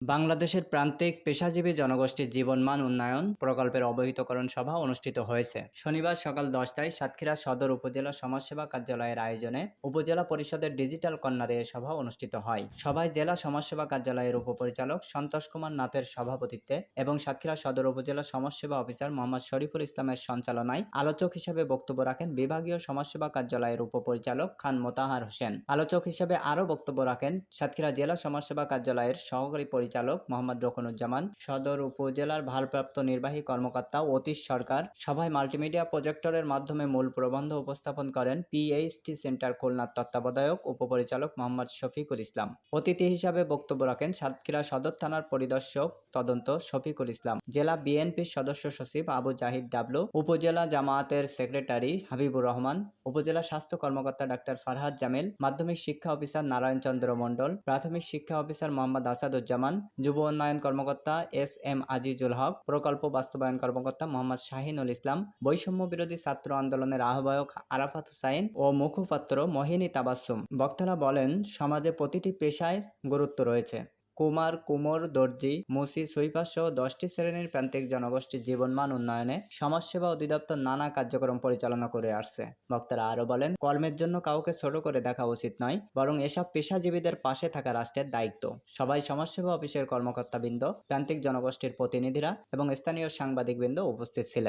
বাংলাদেশের প্রান্তিক পেশাজীবী জনগোষ্ঠীর জীবনমান উন্নয়ন প্রকল্পের অবহিতকরণ সভা অনুষ্ঠিত হয়েছে। শনিবার সকাল দশটায় সাতক্ষীরা সদর উপজেলা সমাজসেবা কার্যালয়ের আয়োজনে উপজেলা পরিষদের ডিজিটাল কর্নারে এ সভা অনুষ্ঠিত হয়। সভায় জেলা সমাজসেবা কার্যালয়ের উপপরিচালক সন্তোষ কুমার নাথের সভাপতিত্বে এবং সাতক্ষীরা সদর উপজেলা সমাজসেবা অফিসার মোহাম্মদ শরীফুল ইসলামের সঞ্চালনায় আলোচক হিসেবে বক্তব্য রাখেন বিভাগীয় সমাজসেবা কার্যালয়ের উপপরিচালক খান মোতাহার হোসেন। আলোচক হিসেবে আরও বক্তব্য রাখেন সাতক্ষীরা জেলা সমাজসেবা কার্যালয়ের সহকারী পরিচালক মোহাম্মদ রকনুজ্জামান, সদর উপজেলার ভারপ্রাপ্ত নির্বাহী কর্মকর্তা অতীশ সরকার, সভায় মাল্টিমিডিয়া প্রজেক্টরের মাধ্যমে মূল প্রবন্ধ উপস্থাপন করেন পিএইচটি সেন্টার খুলনার তত্ত্বাবধায়ক উপপরিচালক মোহাম্মদ শফিকুল ইসলাম। অতিথি হিসাবে বক্তব্য রাখেন সাতক্ষীরা সদর থানার পরিদর্শক তদন্ত শফিকুল ইসলাম, জেলা বিএনপির সদস্য সচিব আবু জাহিদ ডাবলু, উপজেলা জামায়াতের সেক্রেটারি হাবিবুর রহমান, উপজেলা স্বাস্থ্য কর্মকর্তা ডাক্তার ফারহাদ জামিল, মাধ্যমিক শিক্ষা অফিসার নারায়ণ চন্দ্র মণ্ডল, প্রাথমিক শিক্ষা অফিসার মোহাম্মদ আসাদুজ্জামান যুব উন্নয়ন কর্মকর্তা এস এম আজিজুল হক, প্রকল্প বাস্তবায়ন কর্মকর্তা মোহাম্মদ শাহিনুল ইসলাম, বৈষম্য বিরোধী ছাত্র আন্দোলনের আহ্বায়ক আরাফাত হুসাইন ও মুখপাত্র মোহিনী তাবাসুম। বক্তারা বলেন, সমাজে প্রতিটি পেশায় গুরুত্ব রয়েছে। কুমার, কুমোর, দর্জি, মুসি সুইপার সহ দশটি শ্রেণির প্রান্তিক জনগোষ্ঠীর জীবনমান উন্নয়নে সমাজসেবা অধিদপ্তর নানা কার্যক্রম পরিচালনা করে আসছে। বক্তারা আরও বলেন, কর্মের জন্য কাউকে ছোট করে দেখা উচিত নয়, বরং এসব পেশাজীবীদের পাশে থাকা রাষ্ট্রের দায়িত্ব। সবাই সমাজসেবা অফিসের কর্মকর্তাবৃন্দ, প্রান্তিক জনগোষ্ঠীর প্রতিনিধিরা এবং স্থানীয় সাংবাদিকবৃন্দ উপস্থিত ছিলেন।